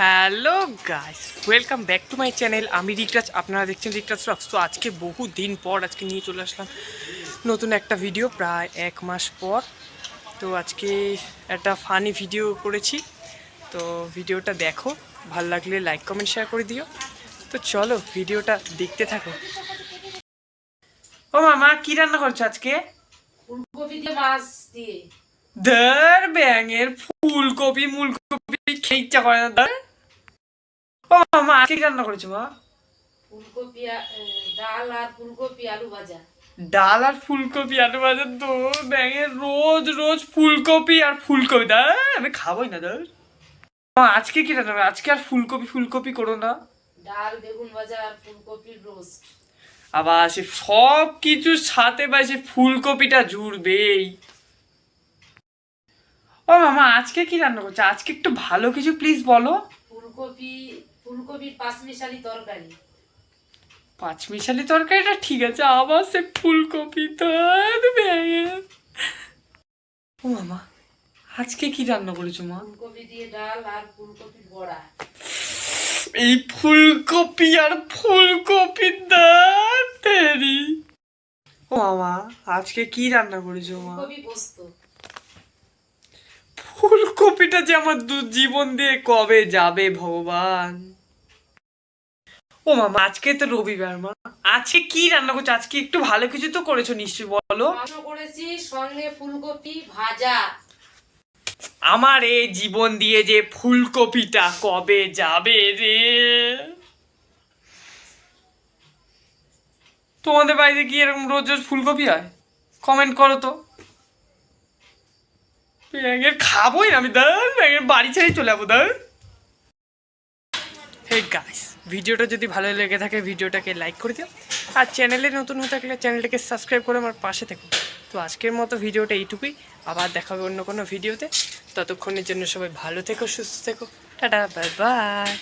Hello guys welcome back to my channel আমি রিকরাজ আপনারা দেখছেন রিকরাজ রক্স তো আজকে বহু দিন পর আজকে নিয়ে চলে আসলাম নতুন একটা ভিডিও প্রায় এক মাস পর। তো আজকে একটা ফানি ভিডিও করেছি। তো ভিডিওটা দেখো ভালো লাগলে লাইক কমেন্ট শেয়ার করে দিও। তো চলো ভিডিওটা দেখতে থাকো। ও মামা কি রান্না করছ আজকে? ফুলকপি দিয়ে মাছ দিয়ে। ধর ব্যাঙের ফুলকপি মুলকপি খেয়ে ইচ্ছা করে না ও আজকে কি রান্না করেছ মা? ফুলকপি ডাল আর ফুলকপি আলু ভাজা। ডাল আর ফুলকপি আলু ভাজা তো ব্যাঙের রোজ রোজ ফুলকপি আর ফুলকপি। দা আমি খাবোই না মা আজকে কি রান্না আজকে আর ফুলকপি ফুলকপি করো না। ডাল বেগুন ভাজা আর ফুলকপির রোস্ট। আবার সে সব কিছুর সাথে বা সে ফুলকপিটা জুড়বেই। ও মামা আজকে কি রান্না করছ? আজকে একটু ভালো কিছু প্লিজ বলো। ফুলকপি ফুলকপির পাঁচমিশালি তরকারি। পাঁচমিশালি তরকারিটা ঠিক আছে আবার সে ফুলকপি তো ও মামা আজকে কি রান্না করেছ মা? ফুলকপি দিয়ে ডাল আর ফুলকপির বড়া। এই ফুলকপি আর ফুলকপি তেরি ও মামা আজকে কি রান্না করেছ মা? ফুলকপি পোস্ত। ফুলকপিটা যে আমার দু জীবন দিয়ে কবে যাবে ভগবান? ও মামা আজকে তো রবিবার মা। আজকে কি রান্না করছ? আজকে একটু ভালো কিছু তো করেছ নিশ্চয়ই বলো। করেছি সঙ্গে ফুলকপি ভাজা। আমার এই জীবন দিয়ে যে ফুলকপিটা কবে যাবে রে? তোমাদের বাড়িতে কি এরকম রোজ রোজ ফুলকপি হয়? কমেন্ট করো তো। ব্যাঙের খাবোই না, আমি দাঁড় ব্যাঙের বাড়ি ছেড়ে চলে যাব দাঁড় হে গাইস ভিডিওটা যদি ভালো লেগে থাকে, ভিডিওটাকে লাইক করে দিও। আর চ্যানেলে নতুন হয়ে থাকলে চ্যানেলটাকে সাবস্ক্রাইব করে আমার পাশে থেকো। তো আজকের মতো ভিডিওটা এইটুকুই। আবার দেখাবে অন্য কোনো ভিডিওতে। ততক্ষণের জন্য সবাই ভালো থেকো, সুস্থ থেকো। Tata bye bye